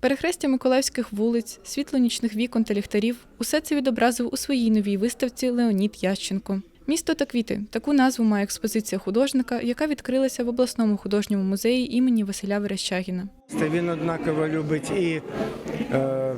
Перехрестя миколаївських вулиць, світло нічних вікон та ліхтарів усе це відобразив у своїй новій виставці Леонід Ященко. Місто та квіти таку назву має експозиція художника, яка відкрилася в обласному художньому музеї імені Василя Верещагіна. Він однаково любить і е,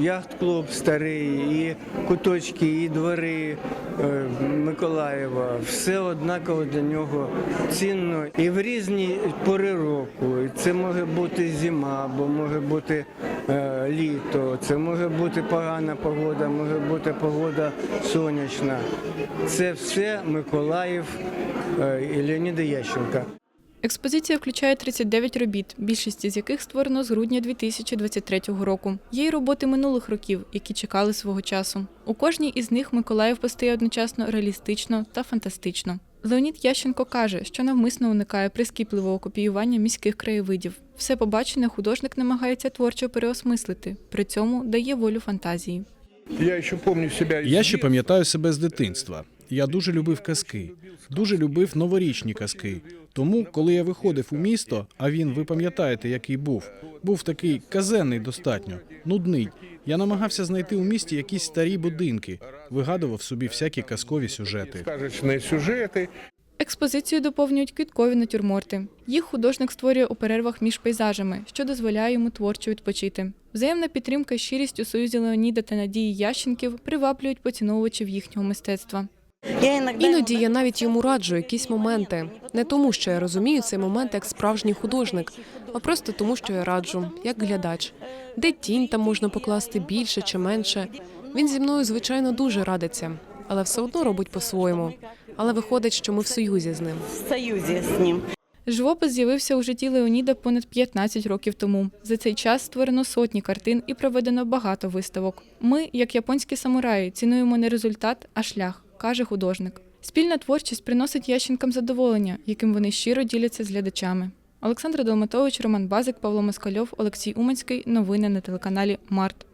яхт-клуб старий, і куточки, і двори е, Миколаєва. Все однаково для нього цінно. І в різні пори року. Це може бути зима, або може бути е, літо, це може бути погана погода, може бути погода сонячна. Це все Миколаїв е, і Леоніда Ященка. Експозиція включає 39 робіт, більшість з яких створено з грудня 2023 року. Є й роботи минулих років, які чекали свого часу. У кожній із них Миколаїв постає одночасно реалістично та фантастично. Леонід Ященко каже, що навмисно уникає прискіпливого копіювання міських краєвидів. Все побачене художник намагається творчо переосмислити, при цьому дає волю фантазії. Я ще пам'ятаю себе. Я ще пам'ятаю себе з дитинства. Я дуже любив казки, дуже любив новорічні казки. Тому, коли я виходив у місто, а він, ви пам'ятаєте, який був, був такий казенний достатньо, нудний. Я намагався знайти у місті якісь старі будинки, вигадував собі всякі казкові сюжети. сюжети. Експозицію доповнюють квіткові натюрморти. Їх художник створює у перервах між пейзажами, що дозволяє йому творчо відпочити. Взаємна підтримка і щирість у союзі Леоніда та Надії Ященків приваблюють поціновувачів їхнього мистецтва. Іноді я навіть йому раджу якісь моменти. Не тому, що я розумію цей момент як справжній художник, а просто тому, що я раджу, як глядач. Де тінь там можна покласти більше чи менше. Він зі мною, звичайно, дуже радиться, але все одно робить по-своєму. Але виходить, що ми в союзі з ним. в союзе с ним. Живопис з'явився у житті Леоніда понад 15 років тому. За цей час створено сотні картин і проведено багато виставок. Ми, як японські самураї, цінуємо не результат, а шлях, каже художник. Спільна творчість приносить ященкам задоволення, яким вони щиро діляться з глядачами. Олександр Долматович, Роман Базик, Павло Москальов, Олексій Уманський. Новини на телеканалі Март.